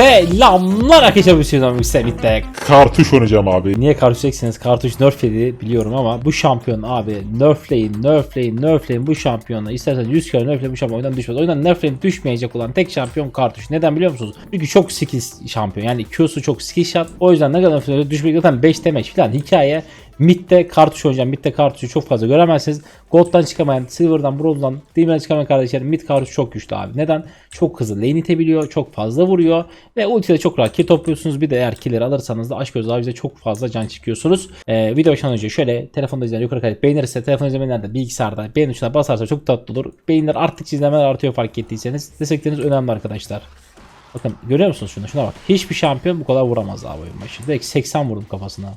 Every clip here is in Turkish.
Selamlar arkadaşlar bu sezon Semit'te. Kartuş oynayacağım abi. Niye karışacaksınız? Kartuş nerfledi biliyorum ama bu şampiyon abi nerfleyin, nerfleyin, nerfleyin bu şampiyonla. İsterseniz 100 kere nerfleyin bu şampiyon oyundan düşmez. Oyundan nerfleyin düşmeyecek olan tek şampiyon Kartuş. Neden biliyor musunuz? Çünkü çok skill şampiyon. Yani Q'su çok skill shot. O yüzden ne kadar nerfleyin düşmek zaten 5 demek falan hikaye. Mid'de kartuş oynayacağım. Mid'de kartuşu çok fazla göremezsiniz. Gold'dan çıkamayan, Silver'dan, Bronze'dan, Demon'dan çıkamayan kardeşlerim mid kartuş çok güçlü abi. Neden? Çok hızlı lane itebiliyor, çok fazla vuruyor ve ultiyle çok rahat kill topluyorsunuz. Bir de eğer kill'leri alırsanız da aşk göz abize çok fazla can çıkıyorsunuz. Ee, video başından önce şöyle telefonda izleyen yukarı kaydedip beğenirse telefon izlemelerde bilgisayarda beğen tuşuna basarsa çok tatlı olur. Beğeniler arttıkça izlemeler artıyor fark ettiyseniz. Destekleriniz önemli arkadaşlar. Bakın görüyor musunuz şunu? Şuna bak. Hiçbir şampiyon bu kadar vuramaz abi oyun başı. Direkt 80 vurdum kafasına.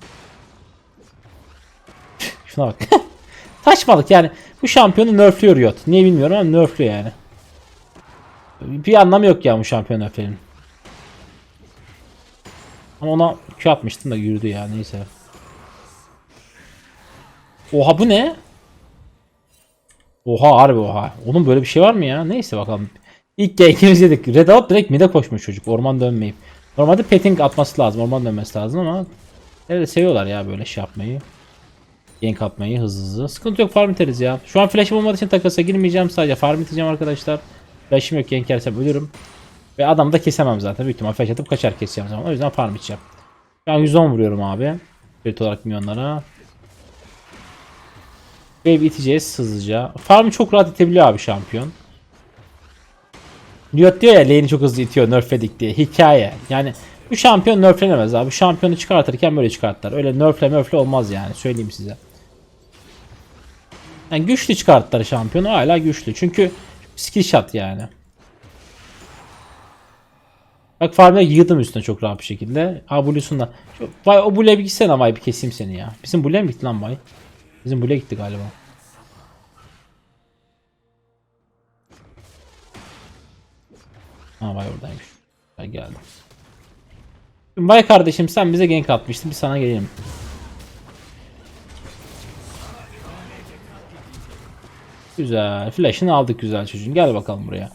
Şuna bak. Saçmalık yani. Bu şampiyonu nerfliyor Riot. Niye bilmiyorum ama nerfliyor yani. Bir anlamı yok ya bu şampiyon nerflerin. Ama ona Q atmıştım da yürüdü ya neyse. Oha bu ne? Oha harbi oha. Onun böyle bir şey var mı ya? Neyse bakalım. İlk gankimiz yedik. Red alıp direkt mid'e koşmuş çocuk. Orman dönmeyip. Normalde petting atması lazım. Orman dönmesi lazım ama Evet seviyorlar ya böyle şey yapmayı. Gank atmayı hızlı hızlı. Sıkıntı yok farm iteriz ya. Şu an flash'ım olmadığı için takasa girmeyeceğim sadece farm iteceğim arkadaşlar. Flash'ım yok gank yersem ölürüm. Ve adamı da kesemem zaten. Büyük ihtimal flash atıp kaçar keseceğim zaman. O yüzden farm içeceğim. Şu an 110 vuruyorum abi. Crit olarak milyonlara. Wave iteceğiz hızlıca. Farm'ı çok rahat itebiliyor abi şampiyon. Riot diyor ya lane'i çok hızlı itiyor nerfledik diye. Hikaye. Yani bu şampiyon nerflenemez abi. Şampiyonu çıkartırken böyle çıkarttılar. Öyle nerfle nerfle olmaz yani. Söyleyeyim size. Yani güçlü çıkarttılar şampiyonu. Hala güçlü. Çünkü skill shot yani. Bak farmda yığdım üstüne çok rahat bir şekilde. Ha Blue'sunda. Şu- Vay o Blue'ye bir gitsene vay bir keseyim seni ya. Bizim Blue'ye mi gitti lan vay? Bizim Blue'ye gitti galiba. Ha vay oradaymış. Ben geldim. Vay kardeşim sen bize gank atmıştın. Bir sana gelelim. Güzel. Flash'ını aldık güzel çocuğun. Gel bakalım buraya.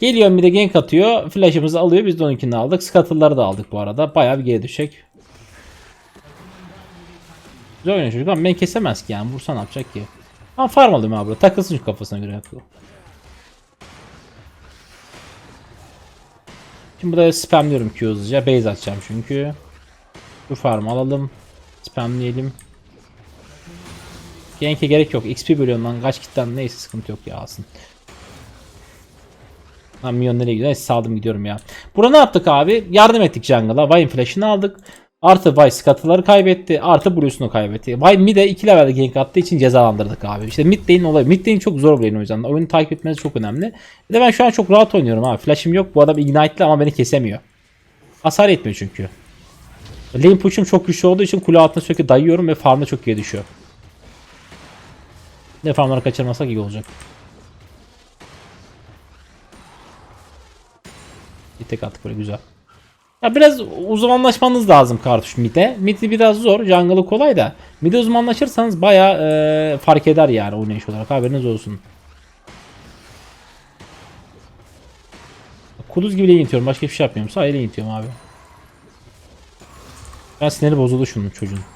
Geliyor bir de gank atıyor. Flash'ımızı alıyor. Biz de onunkini aldık. Scuttle'ları da aldık bu arada. Bayağı bir geri düşecek. Güzel oynuyor çocuk ama beni kesemez ki yani. Vursa ne yapacak ki? Ama farm alayım abi. Takılsın şu kafasına göre yapıyor. Şimdi burada spamlıyorum Q hızlıca. Base atacağım çünkü. Bu farm alalım. Spamleyelim. Gank'e gerek yok. XP bölüyorum lan. Kaç kitten neyse sıkıntı yok ya alsın. Lan milyon nereye gidiyor? Saldım gidiyorum ya. Burada ne yaptık abi? Yardım ettik jungle'a. Vayne flash'ını aldık. Artı Vay scuttle'ları kaybetti. Artı Blue'sunu kaybetti. Vay mid'e 2 levelde gank attığı için cezalandırdık abi. İşte mid lane olayı. Mid lane çok zor bir lane o yüzden. Oyunu takip etmeniz çok önemli. Bir de ben şu an çok rahat oynuyorum abi. Flash'ım yok. Bu adam ignite'li ama beni kesemiyor. Hasar etmiyor çünkü. Lane push'um çok güçlü olduğu için kule altına sürekli dayıyorum ve farmda çok iyi düşüyor. Ne farmları kaçırmasak iyi olacak. Bir tek attık böyle güzel. Ya biraz uzmanlaşmanız lazım kartuş mid'e. Mid'i biraz zor. Jungle'ı kolay da. Mid'e uzmanlaşırsanız baya e, fark eder yani oynayış olarak. Haberiniz olsun. Kuduz gibi lane itiyorum. Başka hiçbir şey yapmıyorum. Sadece lane itiyorum abi. Ben siniri bozuldu şunun çocuğun.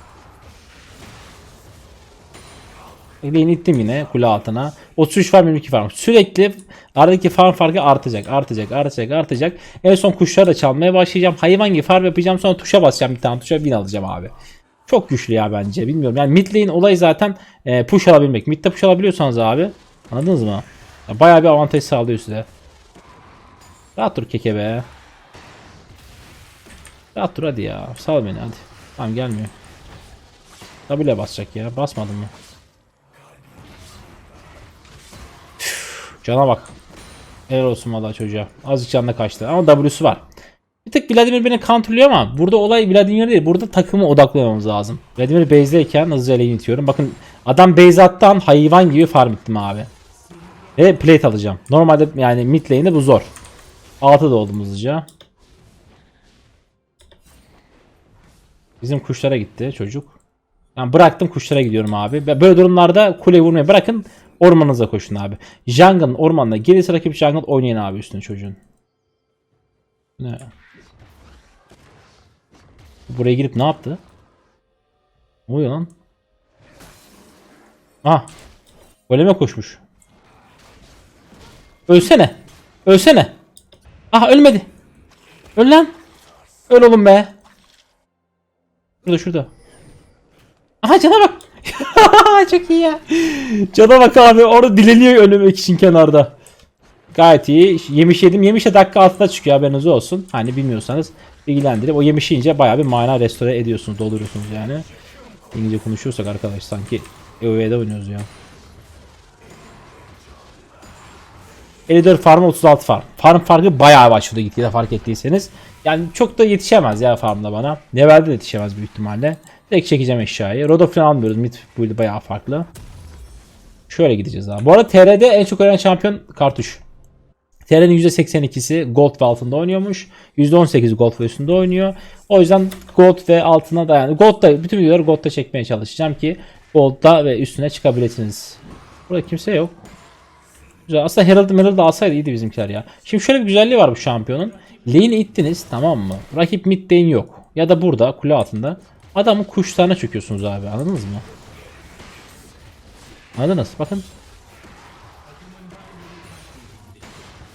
Lane ittim yine kule altına. 33 farm 22 farm. Sürekli aradaki farm farkı artacak, artacak, artacak, artacak. En son kuşları da çalmaya başlayacağım. Hayvan gibi farm yapacağım. Sonra tuşa basacağım bir tane tuşa win alacağım abi. Çok güçlü ya bence. Bilmiyorum. Yani mid lane olayı zaten e, push alabilmek. Mid'de push alabiliyorsanız abi. Anladınız mı? Ya bayağı bir avantaj sağlıyor size. Rahat dur keke be. Rahat dur hadi ya. Sal beni hadi. Tamam gelmiyor. W'ye basacak ya. Basmadım mı? Cana bak. Helal olsun valla çocuğa. Azıcık canına kaçtı. Ama W'su var. Bir tık Vladimir beni counterlıyor ama burada olay Vladimir değil. Burada takımı odaklamamız lazım. Vladimir base'deyken hızlıca lane itiyorum. Bakın adam base attan hayvan gibi farm ettim abi. Ve plate alacağım. Normalde yani mid lane'de bu zor. 6 da oldum hızlıca. Bizim kuşlara gitti çocuk. Yani bıraktım kuşlara gidiyorum abi. Böyle durumlarda kule vurmayı bırakın. Ormanınıza koşun abi. Jungle'ın ormanına gelirse rakip jungle oynayın abi üstüne çocuğun. Ne? Buraya girip ne yaptı? Ne oluyor lan? Ah. Goleme koşmuş. Ölsene. Ölsene. Ah ölmedi. Öl lan. Öl oğlum be. Şurada şurada. Aha cana bak. Çok iyi ya. Cana bak abi orada dileniyor ölmemek için kenarda. Gayet iyi. Yemiş yedim. Yemiş de dakika altında çıkıyor haberiniz olsun. Hani bilmiyorsanız bilgilendirip o yemiş yiyince bayağı bir mana restore ediyorsunuz. Dolduruyorsunuz yani. İngilizce konuşuyorsak arkadaş sanki EOV'de oynuyoruz ya. 54 farm 36 farm. Farm farkı bayağı başladı gitgide fark ettiyseniz. Yani çok da yetişemez ya farmda bana. Level'de de yetişemez büyük ihtimalle. Direkt çekeceğim eşyayı. Rodo falan almıyoruz. Mid build bayağı farklı. Şöyle gideceğiz abi. Bu arada TR'de en çok oynayan şampiyon kartuş. TR'nin %82'si Gold ve altında oynuyormuş. %18 Gold ve üstünde oynuyor. O yüzden Gold ve altına da yani Gold'da bütün videoları Gold'da çekmeye çalışacağım ki Gold'da ve üstüne çıkabilirsiniz. Burada kimse yok. Güzel. Aslında Herald Herald alsaydı iyiydi bizimkiler ya. Şimdi şöyle bir güzelliği var bu şampiyonun. Lane'i ittiniz tamam mı? Rakip mid lane yok. Ya da burada kule altında. Adamın kuşlarına çöküyorsunuz abi anladınız mı? Anladınız? Bakın.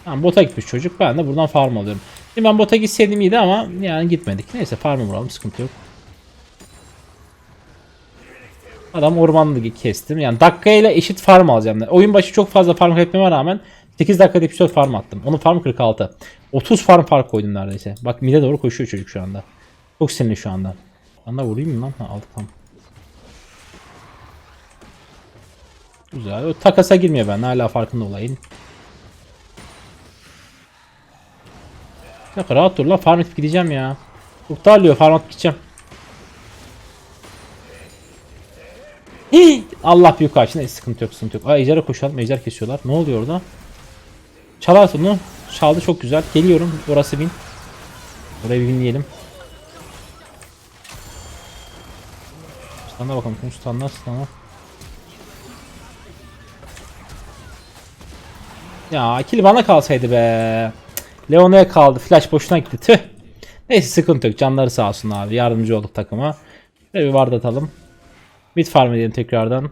Tamam bota gitmiş çocuk. Ben de buradan farm alıyorum. Şimdi ben bota gitseydim iyiydi ama yani gitmedik. Neyse farm'ı vuralım sıkıntı yok. Adam ormanlığı kestim. Yani dakikayla eşit farm alacağım. Oyun başı çok fazla farm etmeme rağmen 8 dakikada 74 farm attım. Onun farm 46. 30 farm fark koydum neredeyse. Bak mide doğru koşuyor çocuk şu anda. Çok sinirli şu anda. Ben de vurayım mı lan? Ha, tamam. Güzel. O takasa girmiyor ben. Hala farkında olayım. Ya rahat dur lan. Farm edip gideceğim ya. Çok darlıyor. Farm atıp gideceğim. Hii! Allah büyük Neyse, sıkıntı yok sıkıntı yok. Aa ejderha koşalım ejder kesiyorlar. Ne oluyor orada? Çalarsın onu. Çaldı çok güzel. Geliyorum. Orası bin. Oraya bir binleyelim. Standa bakalım. Şunu standlar standa. Ya kill bana kalsaydı be. Leona'ya kaldı. Flash boşuna gitti. Tüh. Neyse sıkıntı yok. Canları sağ olsun abi. Yardımcı olduk takıma. Şöyle bir ward atalım. Mid farm edelim tekrardan.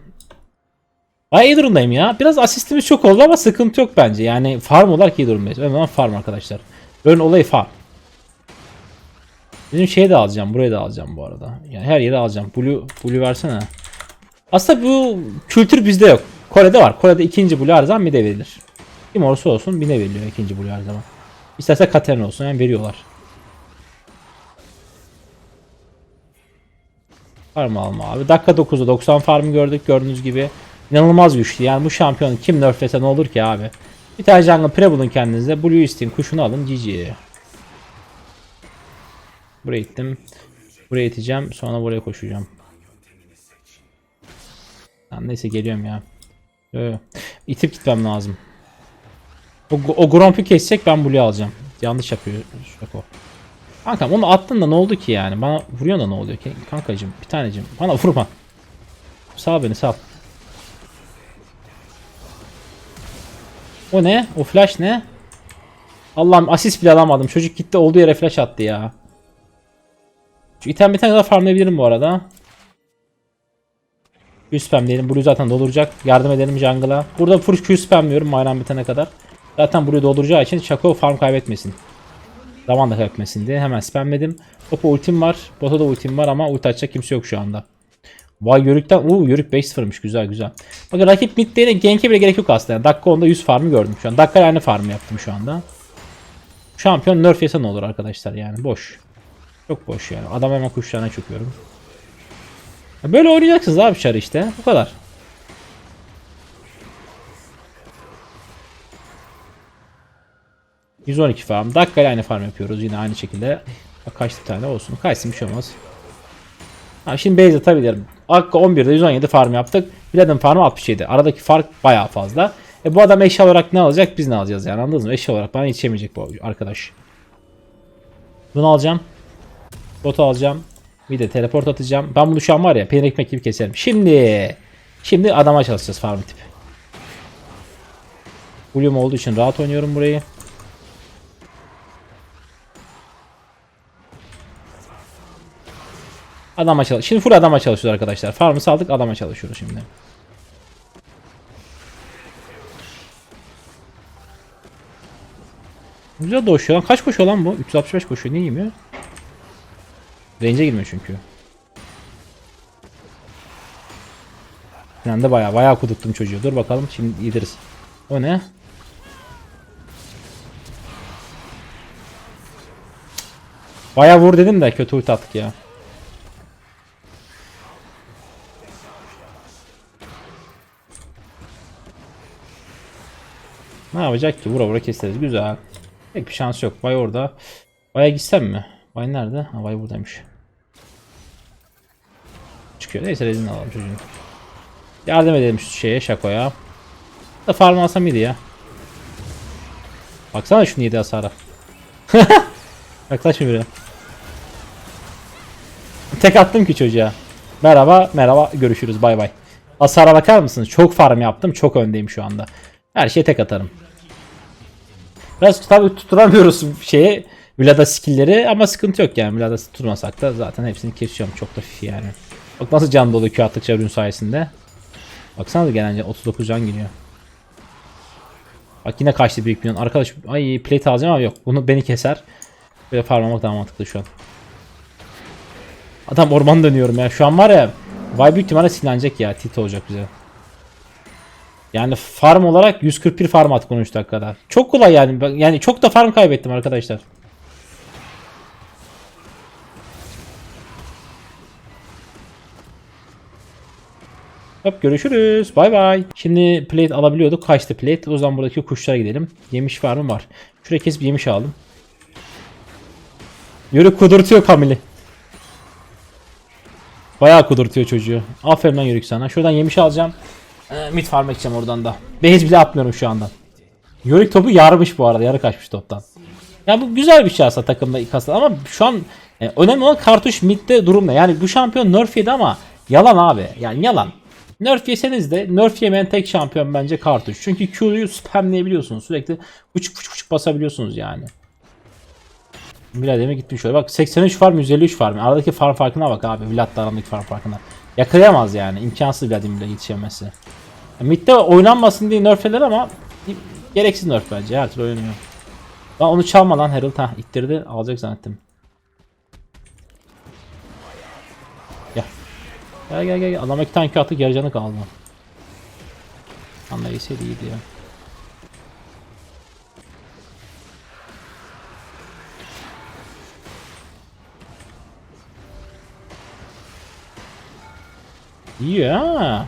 Ay iyi durumdayım ya. Biraz asistimiz çok oldu ama sıkıntı yok bence. Yani farm olarak iyi durumdayız. Önemli farm arkadaşlar. Ön olayı farm. Bizim şeyi de alacağım. Burayı da alacağım bu arada. Yani her yeri alacağım. Blue, blue versene. Aslında bu kültür bizde yok. Kore'de var. Kore'de ikinci blue her zaman mid'e verilir. Kim olursa olsun mid'e veriliyor ikinci blue her zaman. İsterse Katarina olsun yani veriyorlar. Farm alma abi. Dakika 9'da 90 farm gördük gördüğünüz gibi. İnanılmaz güçlü. Yani bu şampiyonu kim nerflese ne olur ki abi. Bir tane jungle pre bulun kendinize. Blue isteyin kuşunu alın GG. Buraya gittim. Buraya iteceğim. Sonra buraya koşacağım. Tamam, neyse geliyorum ya. Yo, İtip gitmem lazım. O, o Gromp'u kesecek ben Blue'yu alacağım. Yanlış yapıyor Şako. Kankam onu attın da ne oldu ki yani? Bana vuruyor da ne oluyor ki? Kankacım bir tanecim bana vurma. Sağ beni sağ. O ne? O flash ne? Allah'ım asist bile alamadım. Çocuk gitti olduğu yere flash attı ya. Şu item bitene kadar farmlayabilirim bu arada. 100 spam diyelim. Blue zaten dolduracak. Yardım edelim jungle'a. Burada full Q spamlıyorum mayran bitene kadar. Zaten Blue dolduracağı için Shaco farm kaybetmesin. Zaman da kaybetmesin diye hemen spamledim. Topa ultim var. Bota da ultim var ama ulti açacak kimse yok şu anda. Vay Yörük'ten. Uuu Yörük 5-0'mış güzel güzel. Bakın rakip mid lane'e gank'e bile gerek yok aslında. Yani dakika 10'da 100 farmı gördüm şu an. Dakika aynı farmı yaptım şu anda. Şampiyon nerf ne olur arkadaşlar yani boş. Çok boş yani. Adam hemen kuşlarına çöküyorum. Böyle oynayacaksınız abi çarı işte. Bu kadar. %12 farm. Dakikayla aynı farm yapıyoruz yine aynı şekilde. Bak kaç tane olsun. Kaçsın bir şey olmaz. Ha, şimdi base atabilirim. Dakika 11'de 117 farm yaptık. Biledim farmı 67. Aradaki fark bayağı fazla. E bu adam eşya olarak ne alacak biz ne alacağız yani anladınız mı? Eşya olarak bana yetişemeyecek bu arkadaş. Bunu alacağım. Botu alacağım. Bir de teleport atacağım. Ben bunu şu an var ya peynir ekmek gibi keserim. Şimdi şimdi adama çalışacağız farm tip. Blue'um olduğu için rahat oynuyorum burayı. Adama çalış. Şimdi full adama çalışıyoruz arkadaşlar. Farmı saldık adama çalışıyoruz şimdi. Güzel doşuyor lan. Kaç koşuyor lan bu? 365 koşuyor. Niye yemiyor? Range'e girmiyor çünkü. De bayağı bayağı kudurttum çocuğu. Dur bakalım şimdi yediriz. O ne? Bayağı vur dedim de kötü ulti attık ya. Ne yapacak ki? Vura vura keseriz. Güzel. Pek bir şans yok. Bay orada. Bay'a gitsem mi? Bay nerede? Ha Bay buradaymış. Çıkıyor. Neyse rezil alalım çocuğunu. Yardım edelim şu şeye Şako'ya. Da farm alsam iyiydi ya. Baksana şunu yedi hasara. Yaklaşma bile. Tek attım ki çocuğa. Merhaba, merhaba, görüşürüz, bay bay. Hasara bakar mısınız? Çok farm yaptım, çok öndeyim şu anda. Her şeye tek atarım. Biraz tabii tutturamıyoruz şeye, Vlad'a skill'leri ama sıkıntı yok yani. Vlad'a tutmasak da zaten hepsini kesiyorum. Çok da fifi yani. Bak nasıl can dolu Q attıkça rün sayesinde. Baksana da gelince 39 can geliyor. Bak yine kaçtı büyük milyon. Arkadaş ay plate alacağım ama yok. Bunu beni keser. Böyle farmlamak daha mantıklı şu an. Adam orman dönüyorum ya. Şu an var ya. Vay büyük ihtimalle sinirlenecek ya. Tit olacak bize. Yani farm olarak 141 farm attık 13 dakikada. Çok kolay yani. Yani çok da farm kaybettim arkadaşlar. Hop görüşürüz. Bay bay. Şimdi plate alabiliyorduk. Kaçtı plate. O zaman buradaki kuşlara gidelim. Yemiş var mı? Var. Şuraya kesip yemiş aldım. Yürü kudurtuyor Kamil'i. Bayağı kudurtuyor çocuğu. Aferin lan yürük sana. Şuradan yemiş alacağım. Ee, mid farm edeceğim oradan da. Base bile atmıyorum şu anda. Yörük topu yarmış bu arada. Yarı kaçmış toptan. Ya bu güzel bir şey aslında takımda aslında ama şu an e, önemli olan kartuş midde durum ne? Yani bu şampiyon nerf yedi ama yalan abi. Yani yalan. Nerf yeseniz de nerf yemeyen tek şampiyon bence kartuş. Çünkü Q'yu spamleyebiliyorsunuz. Sürekli uçuk uçuk uçuk basabiliyorsunuz yani. Vladimir gitmiş şöyle. Bak 83 farm 153 farm. Aradaki farm farkına bak abi. Vlad'la aramdaki farm farkına. Yakalayamaz yani. İmkansız Vladimir'le yetişemesi. Mid'de oynanmasın diye nerflediler ama gereksiz nerf bence. Her türlü oynanıyor. Lan onu çalma lan Herald. Hah ittirdi. Alacak zannettim. Gel gel gel. Adam iki tane attık yarı canı kaldı. Anla iyiydi ya. İyi ha.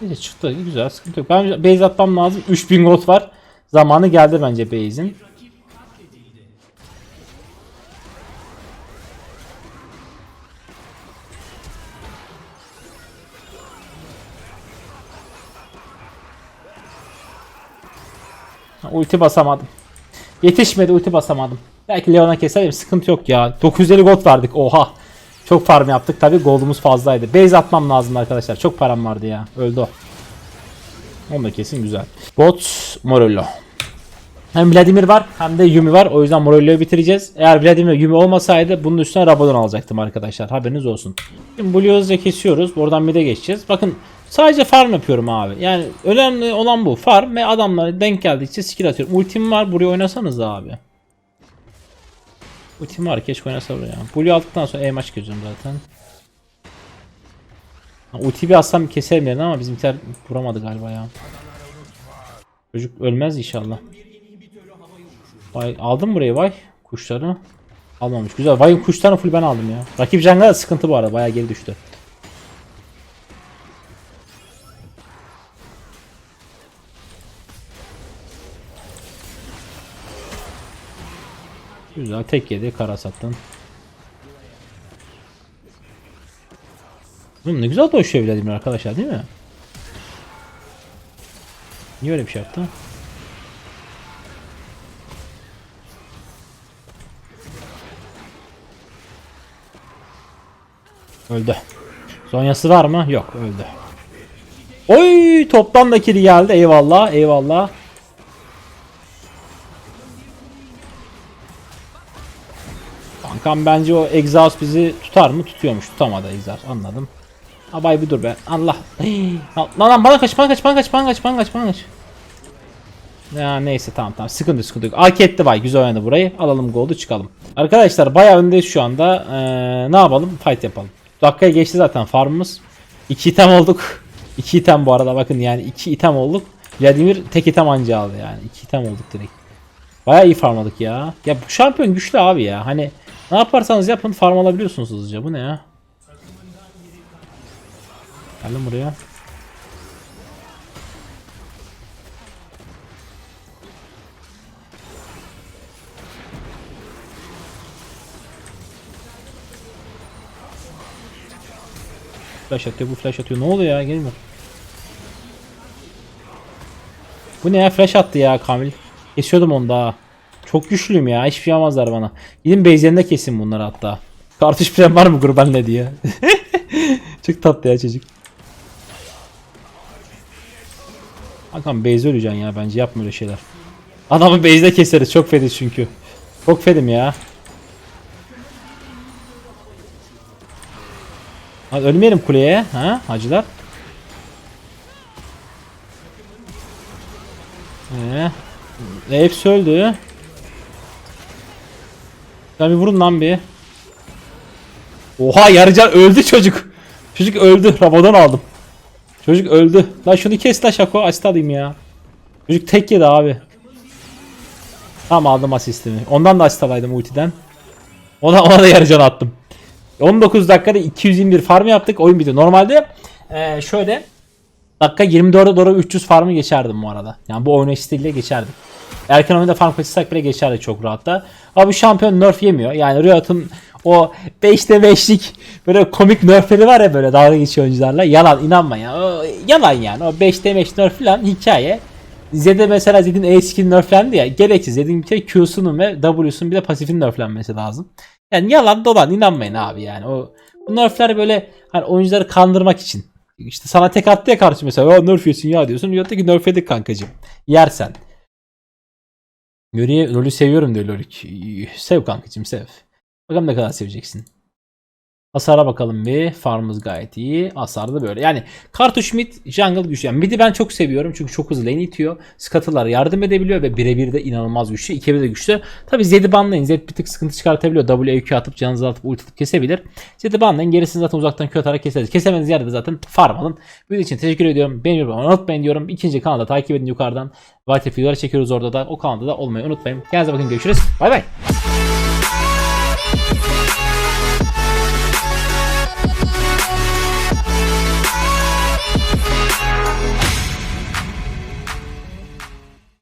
Neyse çıktı güzel sıkıntı yok. Ben base atmam lazım. 3000 gold var. Zamanı geldi bence base'in. Ulti basamadım. Yetişmedi ulti basamadım. Belki Leon'a keserim sıkıntı yok ya. 950 gold verdik oha. Çok farm yaptık tabi goldumuz fazlaydı. Base atmam lazım arkadaşlar. Çok param vardı ya. Öldü o. Onu da kesin güzel. Bot Morello. Hem Vladimir var hem de Yumi var. O yüzden Morello'yu bitireceğiz. Eğer Vladimir Yumi olmasaydı bunun üstüne Rabadon alacaktım arkadaşlar. Haberiniz olsun. Şimdi Blue hızla kesiyoruz. Oradan mid'e geçeceğiz. Bakın sadece farm yapıyorum abi. Yani önemli olan bu. Farm ve adamlara denk geldikçe skill atıyorum. Ultim var. Buraya oynasanız abi. Ultim var. Keşke oynasa buraya. Blue aldıktan sonra E-maç gözüm zaten. Ha, Ulti bir atsam keserim yerine ama bizimkiler vuramadı galiba ya. Çocuk ölmez inşallah. Vay aldım burayı vay kuşları. Almamış. Güzel. Vay kuşlarını full ben aldım ya. Rakip jungle'da da sıkıntı bu arada. Bayağı geri düştü. Güzel tek yedi kara sattın. Oğlum ne güzel doşuyor Vladimir arkadaşlar değil mi? Niye öyle bir şey yaptı? Öldü. Zonyası var mı? Yok öldü. Oy toptan da kiri geldi. Eyvallah eyvallah. Kankam bence o egzoz bizi tutar mı? Tutuyormuş. Tutamadı egzoz. Anladım. Abay bir dur be. Allah. Hii. Lan lan bana kaç bana kaç bana kaç bana kaç bana kaç bana kaç. Ya neyse tamam tamam sıkıntı sıkıntı yok. Ark etti bay güzel oynadı burayı. Alalım goldu çıkalım. Arkadaşlar bayağı öndeyiz şu anda. Ee, ne yapalım? Fight yapalım. Dakikaya geçti zaten farmımız. 2 item olduk. 2 item bu arada bakın yani 2 item olduk. Vladimir tek item anca aldı yani. 2 item olduk direkt. Bayağı iyi farmladık ya. Ya bu şampiyon güçlü abi ya. Hani ne yaparsanız yapın farm alabiliyorsunuz hızlıca. Bu ne ya? Geldim buraya. Flash atıyor bu flash atıyor. Ne oluyor ya gelmiyor. Bu ne ya flash attı ya Kamil. Kesiyordum onu daha. Çok güçlüyüm ya hiçbir şey yapamazlar bana. Gidin base'lerinde kesin bunları hatta. Kartuş plan var mı grubenle diye. Çok tatlı ya çocuk. Hakan base öleceksin ya bence yapma öyle şeyler. Adamı base'de keseriz çok fediz çünkü. Çok fedim ya. Hadi ölmeyelim kuleye ha hacılar. Ee, hepsi öldü. Ya bir vurun lan bir. Oha yarıcan öldü çocuk. Çocuk öldü. Rabodan aldım. Çocuk öldü. Lan şunu kes la şako. Asist alayım ya. Çocuk tek yedi abi. Tamam aldım asistimi. Ondan da asist alaydım ultiden. Ona, ona da yarıcan attım. 19 dakikada 221 farm yaptık. Oyun bitti. Normalde eee, şöyle dakika 24'e doğru 300 farmı geçerdim bu arada. Yani bu oynayış stiliyle geçerdim. Erken oyunda farm kaçırsak bile geçerdik çok rahat da. Ama bu şampiyon nerf yemiyor. Yani Riot'un o 5'te 5'lik böyle komik nerfleri var ya böyle dalga geçiyor oyuncularla. Yalan inanma ya. O, yalan yani. O 5'te 5 nerf falan hikaye. Zed'e mesela Zed'in E skill nerflendi ya. Gereksiz. Zed'in bir kere Q'sunun ve W'sunun bir de pasifin nerflenmesi lazım. Yani yalan dolan inanmayın abi yani. O bu nerfler böyle hani oyuncuları kandırmak için. İşte sana tek attı ya karşı mesela. Ya nerf yiyorsun ya diyorsun. Diyor ki nerf yedik kankacım. Yersen. Yuri'ye LoL'ü seviyorum diyor Lorik. Sev kankacım sev. Bakalım ne kadar seveceksin. Hasara bakalım bir. Farmımız gayet iyi. Hasar da böyle. Yani kartuş mid jungle güçlü. Yani mid'i ben çok seviyorum çünkü çok hızlı lane itiyor. Scuttle'lar yardım edebiliyor ve birebir de inanılmaz güçlü. 2 de güçlü. Tabi Zed'i banlayın. Zed bir tık sıkıntı çıkartabiliyor. W, Q atıp canınızı atıp ulti atıp kesebilir. Zed'i banlayın. Gerisini zaten uzaktan Q atarak keseriz. Kesemeniz yerde de zaten farm alın. Bunun için teşekkür ediyorum. Beni unutmayın diyorum. İkinci kanalda takip edin yukarıdan. White videoları çekiyoruz orada da. O kanalda da olmayı unutmayın. Kendinize bakın görüşürüz. Bay bay.